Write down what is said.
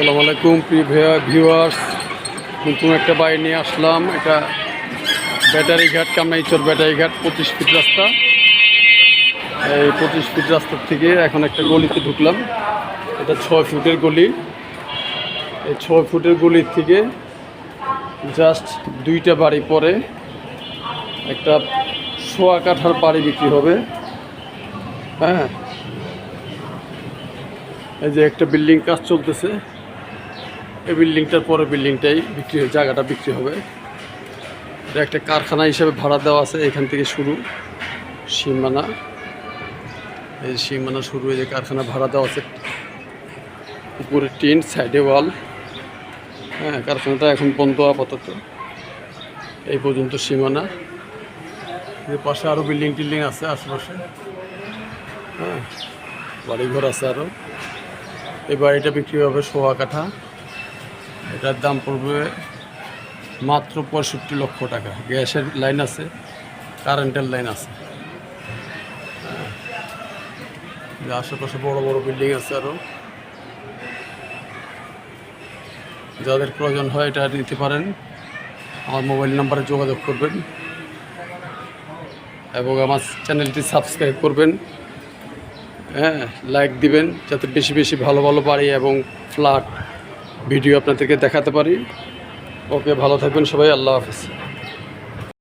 আসসালামু আলাইকুম, প্রিয় ভিউয়ার্স নতুন একটা বাড়ি নিয়ে আসলাম। এটা ব্যাটারি ঘাট কামনাইচর ব্যাটারি ঘাট, পঁচিশ ফিট রাস্তা। এই পঁচিশ ফিট রাস্তার থেকে এখন একটা গলিতে ঢুকলাম। এটা ছয় ফুটের গলি। এই ছয় ফুটের গলির থেকে জাস্ট দুইটা বাড়ি পরে একটা সোয়া কাঠার বাড়ি বিক্রি হবে। হ্যাঁ। এই যে একটা বিল্ডিং কাজ চলতেছে। এই বিল্ডিংটার পরে বিল্ডিংটাই বিক্রি জায়গাটা বিক্রি হবে। এটা একটা কারখানা হিসেবে ভাড়া দেওয়া আছে এখান থেকে শুরু। সীমানা। এই সীমানা শুরু হয়ে যে কারখানা ভাড়া দেওয়া আছে। উপরে টিন সাইডে ওয়াল হ্যাঁ কারখানাটা এখন বন্ধ আপাতত। এই পর্যন্ত সীমানা। এর পাশে আরও বিল্ডিং টিল্ডিং আছে আশেপাশে। হ্যাঁ বাড়িঘর আছে আরও এই বাড়িটা বিক্রি হবে সোয়া কাঠা এটার দাম পড়বে মাত্র পঁয়ষট্টি লক্ষ টাকা। গ্যাসের লাইন আছে, কারেন্টের লাইন আছে। হ্যাঁ। আশেপাশে বড় বড় বিল্ডিং আছে আরও যাদের প্রয়োজন হয় এটা নিতে পারেন। আমার মোবাইল নাম্বারে যোগাযোগ করবেন। এবং আমার চ্যানেলটি সাবস্ক্রাইব করবেন। হ্যাঁ লাইক দিবেন, যাতে বেশি বেশি ভালো ভালো বাড়ি এবং ফ্ল্যাট ভিডিও আপনাদেরকে দেখাতে পারি। ওকে ভালো থাকবেন সবাই আল্লাহ হাফিজ।